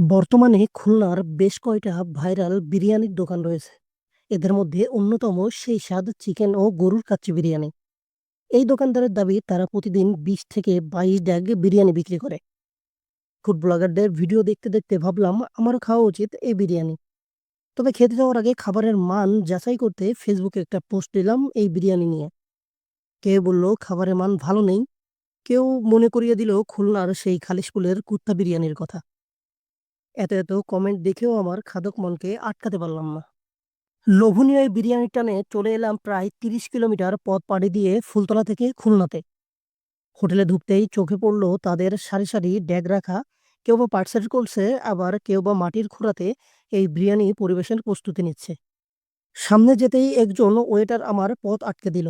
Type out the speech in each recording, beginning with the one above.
বর্তমানে খুলনার বেশ কয়টা ভাইরাল বিরিয়ানির দোকান রয়েছে। এদের মধ্যে অন্যতম সেই স্বাদ চিকেন ও গরুর কাচ্চি বিরিয়ানি। এই দোকানদারের দাবি, তারা প্রতিদিন বিশ থেকে বাইশ ড্যাগ বিরিয়ানি বিক্রি করে। ফুড ব্লগারদের ভিডিও দেখতে দেখতে ভাবলাম, আমারও খাওয়া উচিত এই বিরিয়ানি। তবে খেতে যাওয়ার আগে খাবারের মান যাচাই করতে ফেসবুকে একটা পোস্ট দিলাম এই বিরিয়ানি নিয়ে। কেউ বলল, খাবারের মান ভালো নেই। কেউ মনে করিয়ে দিল, খুলনার সেই খালিশপুলের কুত্তা বিরিয়ানির কথা। এত এত কমেন্ট দেখেও আমার খাদক মনকে আটকাতে পারলাম না। লোভনীয় এই বিরিয়ানির টানে চলে এলাম প্রায় তিরিশ কিলোমিটার পথ পাড়ি দিয়ে ফুলতলা থেকে খুলনাতে। হোটেলে ঢুকতেই চোখে পড়ল তাদের সারি সারি ড্যাগ রাখা, কেউ বা পার্সেল করছে, আবার কেউ বা মাটির খুঁড়াতে এই বিরিয়ানি পরিবেশনের প্রস্তুতি নিচ্ছে। সামনে যেতেই একজন ওয়েটার আমার পথ আটকে দিল।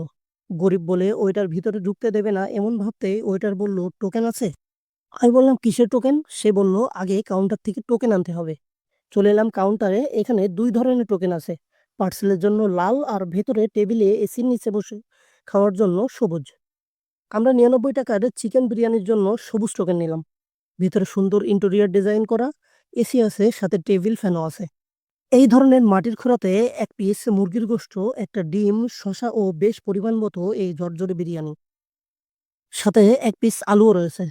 গরিব বলে ওয়েটার ভিতরে ঢুকতে দেবে না এমন ভাবতেই ওয়েটার বলল টোকেন আছে? আমি বললাম, কিসের টোকেন সে বলল, আগে কাউন্টার থেকে টোকেন আনতে হবে। চলে এলাম কাউন্টারে এখানে দুই ধরনের টোকেন আছে। পার্সেলের জন্য লাল আর ভেতরে টেবিলে এসির নিচে বসে খাওয়ার জন্য সবুজ। আমরা নিরানব্বই টাকার চিকেন বিরিয়ানির জন্য সবুজ টোকেন নিলাম। ভিতরে সুন্দর ইন্টেরিয়ার ডিজাইন করা এসি আছে, সাথে টেবিল ফ্যানও আছে। এই ধরনের মাটির খোঁড়াতে এক পিস মুরগির গোশত একটা ডিম শশা ও বেশ পরিমাণ মতো এই জর্জরে বিরিয়ানি। সাথে এক পিস আলুও রয়েছে।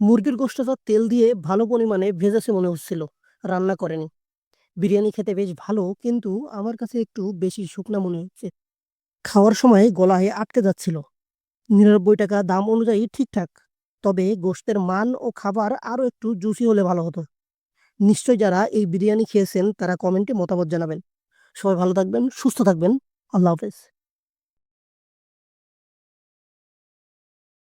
মুরগির গোশতটা তেল দিয়ে ভালো পরিমাণে ভেজেছে মনে হচ্ছিল। রান্না করেনি। বিরিয়ানি খেতে বেশ ভালো, কিন্তু আমার কাছে একটু বেশি শুকনা মনে হচ্ছে। খাওয়ার সময় গলায় আটকে যাচ্ছিল। নিরানব্বই টাকা দাম অনুযায়ী ঠিকঠাক, তবে গোশতের মান ও খাবার আরও একটু জুসি হলে ভালো হতো। নিশ্চয় যারা এই বিরিয়ানি খেয়েছেন, তারা কমেন্টে মতামত জানাবেন। সবাই ভালো থাকবেন, সুস্থ থাকবেন। আল্লাহ হাফেজ।